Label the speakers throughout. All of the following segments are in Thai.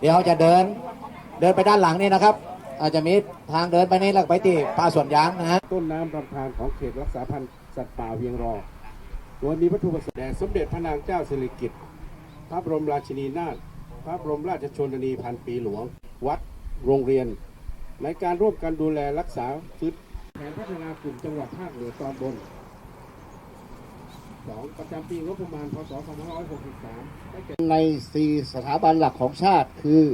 Speaker 1: เดี๋ยวจะเดินเดินไปด้านหลังนี่นะครับ อาจจะมีทางเดินไปนี่แล้วก็ไปที่ป่าสวนยางนะฮะ
Speaker 2: ต้นน้ำลำธารของเขตรักษาพันธุ์สัตว์ป่าเวียงรอโดยมีวัตถุประสงค์แด่สมเด็จพระนางเจ้าสิริกิติ์พระบรมราชินีนาถพระบรมราชชนนีพันปีหลวง วัดโรงเรียน ในการร่วมกันดูแลรักษาฟื้นแผนพัฒนากลุ่มจังหวัดภาคเหนือตอนบน 2 ประจำปีงบประมาณ พศ 2563ได้แก่
Speaker 3: ในสี่สถาบันหลักของชาติ คือ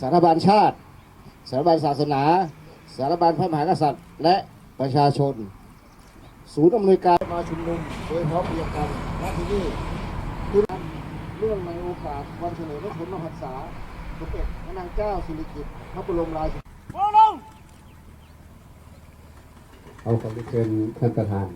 Speaker 3: สถาบันชาติ สถาบันศาสนา สถาบันพระมหากษัตริย์ และประชาชน ศูนย์อำนวยการมาชุมนุม โดยพร้อมเพรียงกันณที่นี่คือเรื่องในโอกาสวันเฉลิมพระชนมพรรษาสมเด็จพระนางเจ้าสิริกิติ์พระบรมราชินี
Speaker 2: เอาขอเชิญท่านประธาน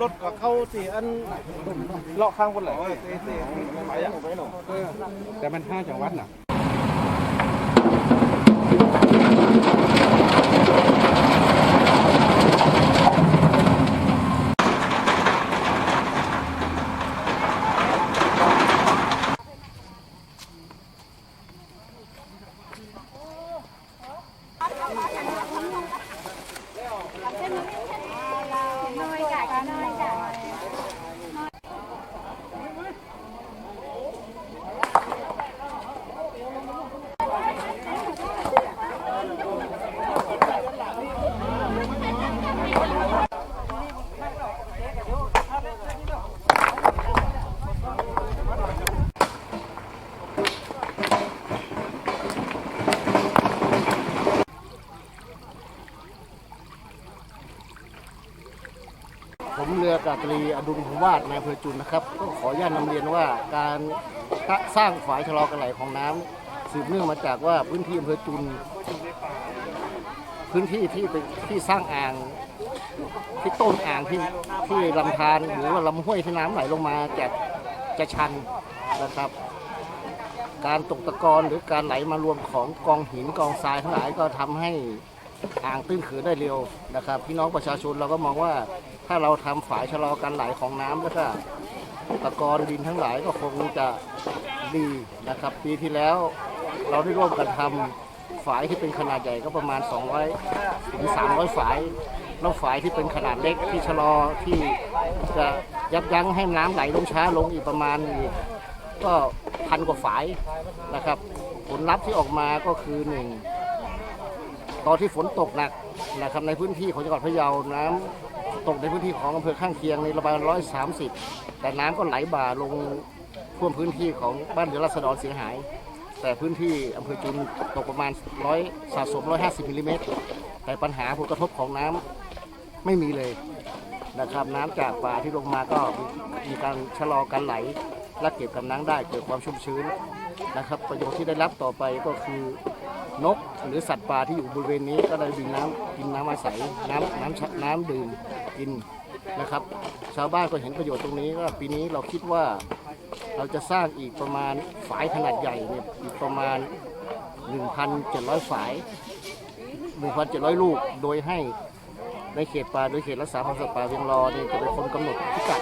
Speaker 4: รถกับเขาสี่อันเลาะข้างคนไหลไปยังไปหนอ
Speaker 2: แต่มันห้าจังหวัดน่ะ
Speaker 5: 笑いだ。
Speaker 3: ผมเรืออากาศตรีอดุลพงวาดนายอำเภอจุนนะครับ ก็ขออนุญาตนำเรียนว่าการสร้างฝายชะลอการไหลของน้ำสืบเนื่องมาจากว่าพื้นที่อำเภอจุน พื้นที่ที่เป็นที่สร้างอ่างที่ต้นอ่างที่ที่ลำธารหรือว่าลำห้วยที่น้ำไหลลงมาจะจะชันนะครับ การตกตะกอนหรือการไหลมารวมของกองหินกองทรายทั้งหลายก็ทำให้อ่างตื้นเขินได้เร็วนะครับ พี่น้องประชาชนเราก็มองว่า ถ้าเราทำฝายชะลอการไหลของน้ำแล้วก็ตะกอนดินทั้งหลายก็คงจะดีนะครับ ปีที่แล้วเราได้ร่วมกันทำฝายที่เป็นขนาดใหญ่ก็ประมาณ 200ถึง300 ฝายแล้วฝายที่เป็นขนาดเล็กที่ชะลอที่จะยับยั้งให้น้ำไหลลงช้าลงอีกประมาณกก็พันกว่าฝายนะครับ ผลลัพธ์ที่ออกมาก็คือหนึ่งตอนที่ฝนตกหนักนะครับในพื้นที่ของจังหวัดพะเยาน้ำ ตกในพื้นที่ของอำเภอข้างเคียงในระบายร้อยสามสิบแต่น้ำก็ไหลบ่าลงท่วมพื้นที่ของบ้านเรือนราษฎรเสียหาย แต่พื้นที่อำเภอจุนตกประมาณร้อยสะสมร้อยห้าสิบมิลลิเมตรแต่ปัญหาผลกระทบของน้ำไม่มีเลยนะครับ น้ำจากป่าที่ลงมาก็มีการชะลอการไหลและเก็บกับน้ำได้เกิดความชุ่มชื้นนะครับ ประโยชน์ที่ได้รับต่อไปก็คือ นกหรือสัตว์ป่าที่อยู่บริเวณนี้ก็ได้ดื่มน้ำกินน้ำอาศัยน้ำน้ำชะน้ำดื่มกินนะครับ ชาวบ้านก็เห็นประโยชน์ตรงนี้ว่าปีนี้เราคิดว่าเราจะสร้างอีกประมาณฝายขนาดใหญ่เนี่ยอีกประมาณ 1,700 ฝาย 1,700 ลูกโดยให้ในเขตป่าโดยเขตรักษาพันธุ์สัตว์ป่าเวียงรอเนี่ยจะเป็นคนกำหนดพิกัด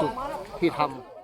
Speaker 3: จุดที่ทำ